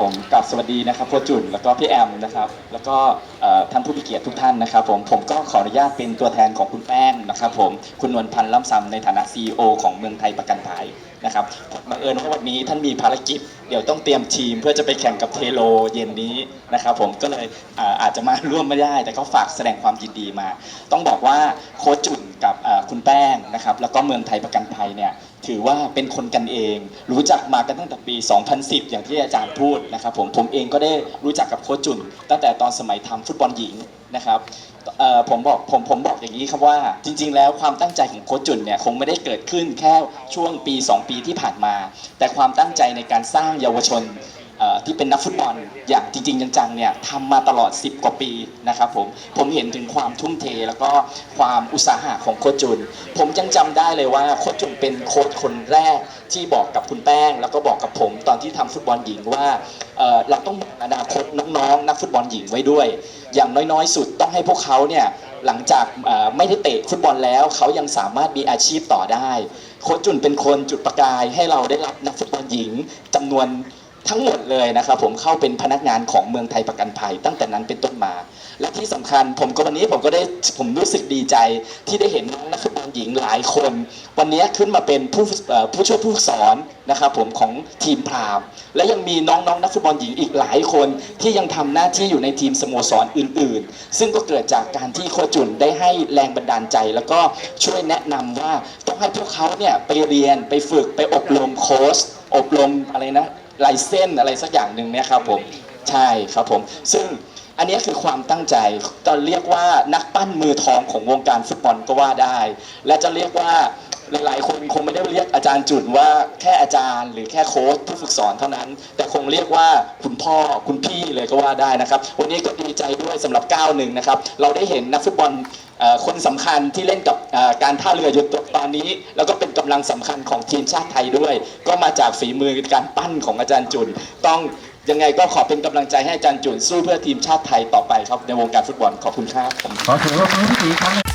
ผมกับสวัสดีนะครับโคจุนแล้วก็พี่แอมนะครับ แล้วก็ท่านผู้มีเกียรติทุกท่านนะครับ ผมผมก็ขออนุญาตเป็นตัวแทนของคุณแป้งนะครับ ผมคุณนวลพันธ์ล่ำซำในฐานะ CEO ของเมืองไทยประกันภัยนะครับบังเอิญว่าวันนี้ท่านมีภารกิจ เดี๋ยวต้องเตรียมทีมเพื่อจะไปแข่งกับเทโลเย็นนี้นะครับ ผมก็เลยอาจจะมาร่วมไม่ได้ แต่เขาฝากแสดงความยินดีมา ต้องบอกว่าโค้ชจุนกับคุณแป้งนะครับ แล้วก็เมืองไทยประกันภัยเนี่ย ถือว่าเป็นคนกันเอง รู้จักมากันตั้งแต่ปี 2010 อย่างที่อาจารย์พูดนะครับผมผมเองก็ได้รู้จักกับโค้ชจุน ตั้งแต่ตอนสมัยทำฟุตบอลหญิงนะครับผมบอกผมผมบอกอย่างนี้ครับว่า จริง ๆ แล้วความตั้งใจของโค้ชจุนเนี่ยคงไม่ได้เกิดขึ้นแค่ช่วงปี 2 ปีที่ผ่านมา แต่ความตั้งใจในการสร้างเยาวชน ที่เป็นนักฟุตบอลอย่างจริง ๆ จังๆเนี่ยทำมาตลอด 10 กว่าปีนะครับผมผมเห็นถึงความทุ่มเทแล้วก็ความอุตสาหะของโคจุน ผมยังจำได้เลยว่าโคจุนเป็นโค้ชคนแรกที่บอกกับคุณแป้ง แล้วก็บอกกับผมตอนที่ทำฟุตบอลหญิงว่าเเราต้องมองอนาคตน้องๆ นักฟุตบอลหญิงไว้ด้วย อย่างน้อยๆ สุดต้องให้พวกเขาเนี่ยหลังจากไม่ได้เตะฟุตบอลแล้ว เขายังสามารถมีอาชีพต่อได้ โค้ชจุนเป็นคนจุดประกายให้เราได้รับนักฟุตบอลหญิงจำนวน ทั้งหมดเลยนะครับผมเข้าเป็นพนักงานของเมืองไทยประกันภัย ตั้งแต่นั้นเป็นต้นมา และที่สำคัญผมก็วันนี้ผมก็ได้ผมรู้สึกดีใจที่ได้เห็นน้องนักฟุตบอลหญิงหลายคน วันนี้ขึ้นมาเป็นผู้ผู้ช่วยผู้สอนนะครับผมของทีมพรามและยังมีน้องๆนักฟุตบอลหญิงอีกหลายคนที่ยังทำหน้าที่อยู่ในทีมสโมสรอื่น ๆ ซึ่งก็เกิดจากการที่โคจุนได้ให้แรงบันดาลใจ แล้วก็ช่วยแนะนำว่าต้องให้พวกเขาเนี่ยไปเรียนไปฝึกไปอบรมโค้ชอบรมอะไรนะ ลายเส้นอะไรสักอย่างหนึ่งเนี่ยครับผมใช่ครับผม ซึ่งอันนี้คือความตั้งใจจะเรียกว่านักปั้นมือทองของวงการฟุตบอลก็ว่าได้ และจะเรียกว่าหลายๆคนคงไม่ได้ จารย์จุนว่าแค่อาจารย์หรือแค่โค้ชผู้ฝึกสอนเท่านั้น แต่คงเรียกว่าคุณพ่อคุณพี่เลยก็ว่าได้นะครับ วันนี้ก็ดีใจด้วยสำหรับก้าวหนึ่งนะครับเราได้เห็นนักฟุตบอลคนสำคัญที่เล่นกับการท่าเรืออยู่ตอนนี้ แล้วก็เป็นกำลังสำคัญของทีมชาติไทยด้วย ก็มาจากฝีมือการปั้นของอาจารย์จุนต้องยังไงก็ขอเป็นกำลังใจให้อาจารย์จุนสู้เพื่อทีมชาติไทยต่อไปครับในวงการฟุตบอลขอบคุณครับขอเสียงปรบมือพี่ตีครั้ง